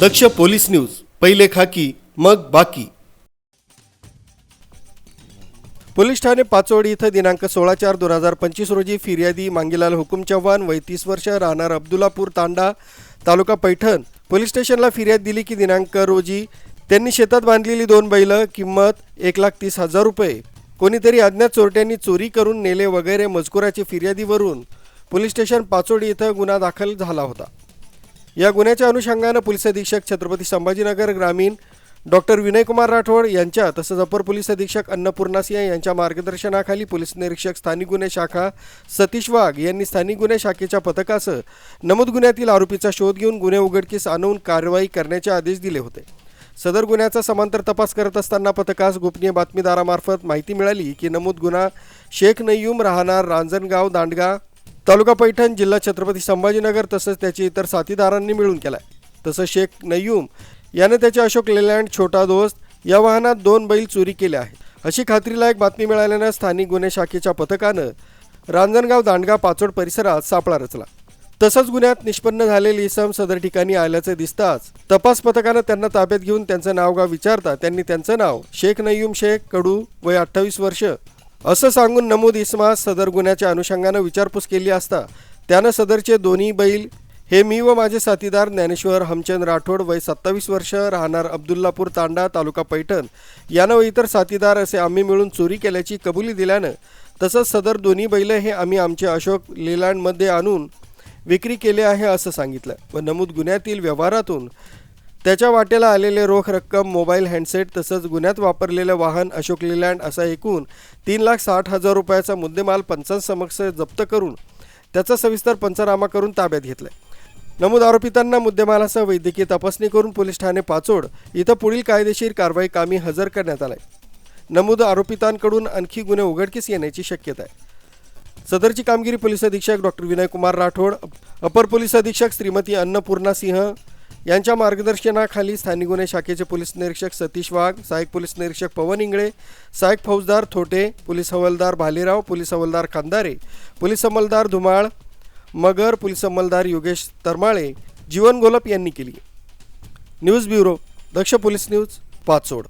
दक्ष police news पहिले खाकी मग बाकी. पोलीस ठाणे पाचोडी इथं दिनांक सोळा चार दोन हजार पंचवीस रोजी फिर्यादी मांगीलाल हुकुम चव्हाण वय तीस वर्ष राहणार अब्दुल्लापूर तांडा तालुका पैठण. पोलीस स्टेशनला फिर्याद दिली की दिनांक रोजी त्यांनी शेतात बांधलेली दोन बैल किंमत एक लाख तीस हजार रुपये. कोणीतरी अज्ञात चोरट्यांनी चोरी करून नेले वगैरे मजकुराची फिर्यादीवरून. पोलीस स्टेशन पाचोडी इथं गुन्हा दाखल झाला होता. या गुन्ह्याच्या अनुषंगानं पोलीस अधीक्षक छत्रपती संभाजीनगर ग्रामीण डॉक्टर विनयकुमार राठोड यांच्या तसंच अपर पोलीस अधीक्षक अन्नपूर्णा सिंह यांच्या मार्गदर्शनाखाली पोलीस निरीक्षक स्थानिक गुन्हे शाखा सतीश वाघ यांनी स्थानिक गुन्हे शाखेच्या पथकासह नमूद गुन्ह्यातील आरोपीचा शोध घेऊन गुन्हे उघडकीस आणून कारवाई करण्याचे आदेश दिले होते. सदर गुन्ह्याचा समांतर तपास करत असताना पथकास गोपनीय बातमीदारामार्फत माहिती मिळाली की नमूद गुन्हा शेख नय्यूम राहणार रांजणगाव दांडगा तालुका पैठण जिल्हा छत्रपती संभाजीनगर तसंच त्याचे इतर साथीदारांनी मिळून केलाय. तसंच शेख नय्यूम याने त्याचे अशोक लेलँड छोटा दोस्त या वाहनात दोन बैल चोरी केले आहेत. अशी खात्रीलायक बातमी मिळाल्यानं स्थानिक गुन्हे शाखेच्या पथकानं रांजणगाव दांडगा पाचोड परिसरात सापळा रचला. तसंच गुन्ह्यात निष्पन्न झालेली इसम सदर ठिकाणी आल्याचे दिसताच तपास पथकानं त्यांना ताब्यात घेऊन त्यांचं नाव गाव विचारता त्यांनी त्यांचं नाव शेख नय्यूम शेख कडू वय अठ्ठावीस वर्ष असं सांगून नमूद इस्मास सदर गुन्ह्याच्या अनुषंगानं विचारपूस केली असता त्यानं सदरचे दोन्ही बैल हे मी व माझे साथीदार ज्ञानेश्वर हमचंद राठोड वय सत्तावीस वर्ष राहणार अब्दुल्लापूर तांडा तालुका पैठण यानं व इतर साथीदार असे आम्ही मिळून चोरी केल्याची कबुली दिल्यानं तसंच सदर दोन्ही बैल हे आम्ही आमचे अशोक लेलँडमध्ये आणून विक्री केले आहे असं सांगितलं. व नमूद गुन्ह्यातील व्यवहारातून त्याच्या वाटेला आलेले रोख रक्कम मोबाईल हँडसेट तसंच गुन्ह्यात वापरलेलं वाहन अशोक लेलँड असा एकूण तीन लाख साठ हजार रुपयाचा मुद्देमाल पंचांसमक्ष जप्त करून त्याचा सविस्तर पंचनामा करून ताब्यात घेतलाय. नमूद आरोपितांना मुद्देमालासह वैद्यकीय तपासणी करून पोलीस ठाणे पाचोड इथं पुढील कायदेशीर कारवाई कामी हजर करण्यात आलाय. नमूद आरोपितांकडून आणखी गुन्हे उघडकीस येण्याची शक्यता आहे. सदरची कामगिरी पोलीस अधीक्षक डॉक्टर विनयकुमार राठोड अपर पोलीस अधीक्षक श्रीमती अन्नपूर्णा सिंह यांच्या मार्गदर्शनाखाली स्थानिक गुन्हे शाखेचे पोलीस निरीक्षक सतीश वाघ सहाय्यक पोलीस निरीक्षक पवन इंगळे सहाय्यक फौजदार थोटे पोलीस हवालदार भालेराव पोलीस हवालदार खांदारे पोलीस अंमलदार धुमाळ मगर पोलीस अंमलदार योगेश तरमाळे जीवन गोलप यांनी केली. News bureau Daksh police news Pachod.